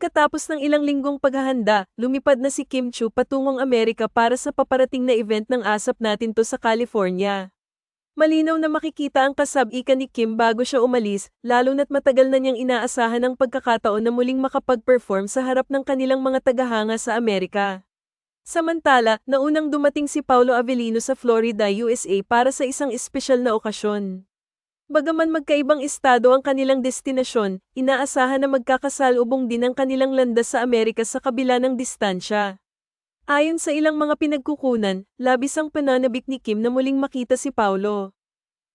Pagkatapos ng ilang linggong paghahanda, lumipad na si Kim Chu patungong Amerika para sa paparating na event ng asap natin to sa California. Malinaw na makikita ang kasab-ika ni Kim bago siya umalis, lalo na't matagal na niyang inaasahan ang pagkakataon na muling makapag-perform sa harap ng kanilang mga tagahanga sa Amerika. Samantala, naunang dumating si Paulo Avellino sa Florida, USA para sa isang espesyal na okasyon. Bagaman magkaibang estado ang kanilang destinasyon, inaasahan na magkakasalubong din ang kanilang landas sa Amerika sa kabila ng distansya. Ayon sa ilang mga pinagkukunan, labis ang pananabik ni Kim na muling makita si Paulo.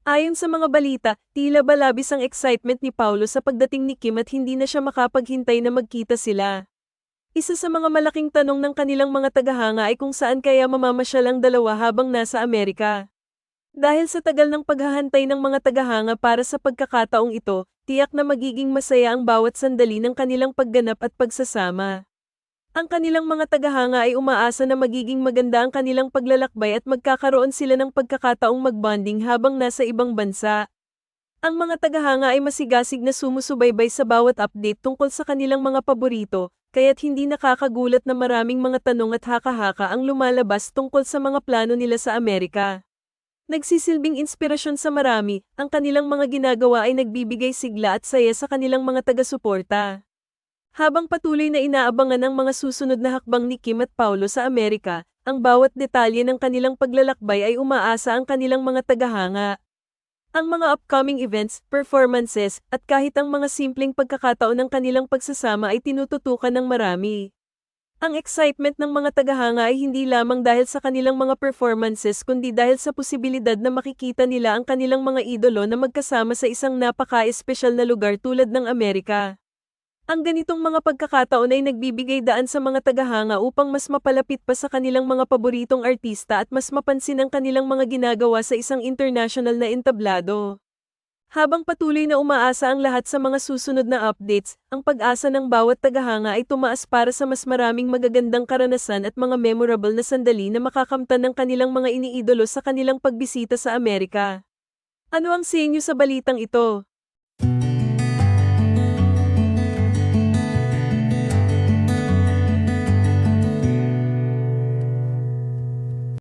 Ayon sa mga balita, tila ba labis ang excitement ni Paulo sa pagdating ni Kim at hindi na siya makapaghintay na magkita sila. Isa sa mga malaking tanong ng kanilang mga tagahanga ay kung saan kaya mamamasyal ang dalawa habang nasa Amerika. Dahil sa tagal ng paghahantay ng mga tagahanga para sa pagkakataong ito, tiyak na magiging masaya ang bawat sandali ng kanilang pagganap at pagsasama. Ang kanilang mga tagahanga ay umaasa na magiging maganda ang kanilang paglalakbay at magkakaroon sila ng pagkakataong magbonding habang nasa ibang bansa. Ang mga tagahanga ay masigasig na sumusubaybay sa bawat update tungkol sa kanilang mga paborito, kaya't hindi nakakagulat na maraming mga tanong at haka-haka ang lumalabas tungkol sa mga plano nila sa Amerika. Nagsisilbing inspirasyon sa marami, ang kanilang mga ginagawa ay nagbibigay sigla at saya sa kanilang mga taga-suporta. Habang patuloy na inaabangan ang mga susunod na hakbang ni Kim at Paulo sa Amerika, ang bawat detalye ng kanilang paglalakbay ay umaasa ang kanilang mga tagahanga. Ang mga upcoming events, performances, at kahit ang mga simpleng pagkakataon ng kanilang pagsasama ay tinututukan ng marami. Ang excitement ng mga tagahanga ay hindi lamang dahil sa kanilang mga performances kundi dahil sa posibilidad na makikita nila ang kanilang mga idolo na magkasama sa isang napaka-espesyal na lugar tulad ng Amerika. Ang ganitong mga pagkakataon ay nagbibigay daan sa mga tagahanga upang mas mapalapit pa sa kanilang mga paboritong artista at mas mapansin ang kanilang mga ginagawa sa isang international na entablado. Habang patuloy na umaasa ang lahat sa mga susunod na updates, ang pag-asa ng bawat tagahanga ay tumaas para sa mas maraming magagandang karanasan at mga memorable na sandali na makakamtan ng kanilang mga iniidolo sa kanilang pagbisita sa Amerika. Ano ang sa inyo sa balitang ito?